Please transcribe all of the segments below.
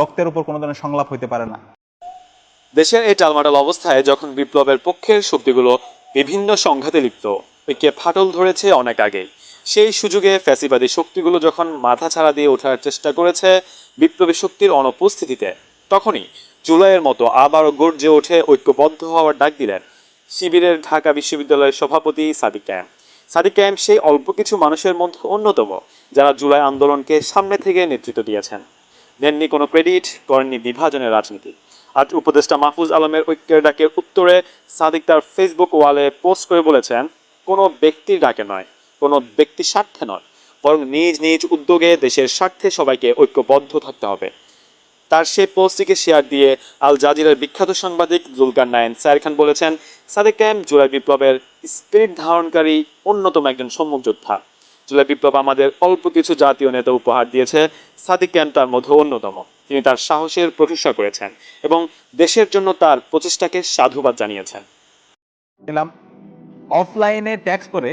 রক্তের উপর কোনো ধরনের সংলাপ হইতে পারে না। দেশের এই টালমাটাল অবস্থায় যখন বিপ্লবের পক্ষের শক্তিগুলো বিভিন্ন সংঘাতে লিপ্ত, ঐক্যে ফাটল ধরেছে অনেক আগেই সেই সুযোগে ফ্যাসিবাদী শক্তিগুলো যখন মাথা ছাড়া দিয়ে ওঠার চেষ্টা করেছে বিপ্লবী শক্তির অনুপস্থিতিতে, তখনই জুলাইয়ের মতো আবারও গর্জে ওঠে ঐক্যবদ্ধ হওয়ার ডাক দিলেন শিবিরের ঢাকা বিশ্ববিদ্যালয়ের সভাপতি সাদিক ক্যাম্প সাদিক ক্যাম্প সেই অল্প কিছু মানুষের মধ্যে অন্যতম, যারা জুলাই আন্দোলনকে সামনে থেকে নেতৃত্ব দিয়েছেন। দেননি কোনো ক্রেডিট, করেননি বিভাজনের রাজনীতি। আজ উপদেষ্টা মাহফুজ আলমের ঐক্যের ডাকের উত্তরে সাদিক তার ফেসবুক ওয়ালে পোস্ট করে বলেছেন, কোনো ব্যক্তির ডাকে নয়, কোনো ব্যক্তি স্বার্থে নয়, বরং নিজ নিজ উদ্যোগে দেশের স্বার্থে সবাইকে ঐক্যবদ্ধ থাকতে হবে। তার সেই পোস্টটিকে শেয়ার দিয়ে আল জাজিরার বিখ্যাত সাংবাদিক জুলকার নায়ন সায়ের খান বলেছেন, সাদেক ক্যাম্প জুলাই বিপ্লবের স্পিরিট ধারণকারী অন্যতম একজন সম্মুখ যোদ্ধা। জুলাই বিপ্লব আমাদের অল্প কিছু জাতীয় নেতা উপহার দিয়েছে। সাদিক ক্যাম্প তার মধ্যে অন্যতম? তিনি তার সাহসের প্রশংসা করেছেন এবং দেশের জন্য তার প্রচেষ্টাকে সাধুবাদ জানিয়েছেন। নিলাম অফলাইনে ট্যাক্স করে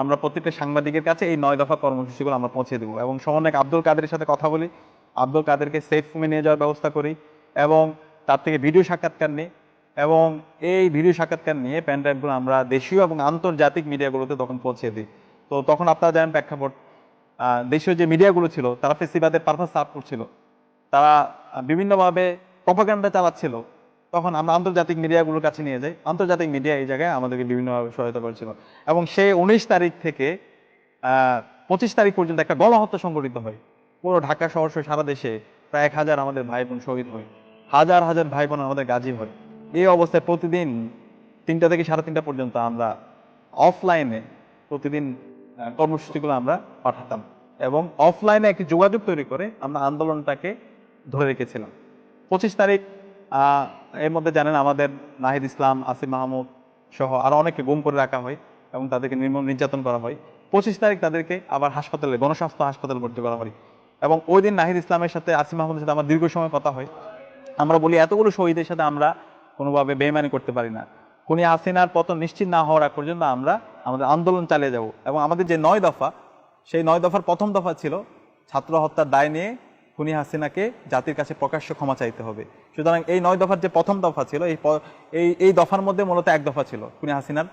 আমরা প্রত্যেকটা সাংবাদিকের কাছে এই নয় দফা কর্মসূচিগুলো আমরা পৌঁছে দেবো এবং সমন্বয়ক আব্দুল কাদেরের সাথে কথা বলি। আব্দুল কাদেরকে সেফ রুমে নিয়ে যাওয়ার ব্যবস্থা করি এবং তার থেকে ভিডিও সাক্ষাৎকার নিই এবং এই ভিডিও সাক্ষাৎকার নিয়ে প্যান ড্রাইভগুলো আমরা দেশীয় এবং আন্তর্জাতিক মিডিয়াগুলোতে তখন পৌঁছে দিই। তো তখন আপনারা জানেন প্রেক্ষাপট দেশীয় যে মিডিয়াগুলো ছিল, তারা ফেসিবাদের পারপাস সার্ভ করছিল। তারা বিভিন্নভাবে প্রপাগান্ডা চালাচ্ছিল। তখন আমরা আন্তর্জাতিক মিডিয়াগুলোর কাছে নিয়ে যাই। আন্তর্জাতিক মিডিয়া এই জায়গায় আমাদেরকে বিভিন্নভাবে সহায়তা করেছিল। এবং সেই উনিশ তারিখ থেকে পঁচিশ তারিখ পর্যন্ত একটা গণহত্যা সংঘটিত হয়। পুরো ঢাকা শহর সারা দেশে প্রায় এক হাজার আমাদের ভাই বোন শহীদ হয়। হাজার হাজার ভাই বোন আমাদের গাজী হয়। এই অবস্থায় প্রতিদিন তিনটা থেকে সাড়ে তিনটা পর্যন্ত আমরা অফলাইনে প্রতিদিন কর্মসূচিগুলো আমরা পাঠাতাম এবং অফলাইনে একটি যোগাযোগ তৈরি করে আমরা আন্দোলনটাকে ধরে রেখেছিলাম। পঁচিশ তারিখ এর মধ্যে জানেন আমাদের নাহিদ ইসলাম, আসিফ মাহমুদ সহ আরও অনেককে গুম করে রাখা হয় এবং তাদেরকে নির্মম নির্যাতন করা হয়। পঁচিশ তারিখ তাদেরকে আবার হাসপাতালে, গণস্বাস্থ্য হাসপাতালে ভর্তি করা হয় এবং ওই দিন নাহিদ ইসলামের সাথে, আসিফ মাহমুদের সাথে আমার দীর্ঘ সময় কথা হয়। আমরা বলি, এতগুলো শহীদের সাথে আমরা কোনোভাবে বেইমানি করতে পারি না। খুনি হাসিনার পতন নিশ্চিত না হওয়ার পর্যন্ত আমরা আমাদের আন্দোলন চালিয়ে যাব। এবং আমাদের যে নয় দফা, সেই নয় দফার প্রথম দফা ছিল ছাত্র হত্যার দায় নিয়ে খুনি হাসিনাকে জাতির কাছে প্রকাশ্য ক্ষমা চাইতে হবে। সুতরাং এই নয় দফার যে প্রথম দফা ছিল, এই এই দফার মধ্যে মূলত এক দফা ছিল খুনি হাসিনার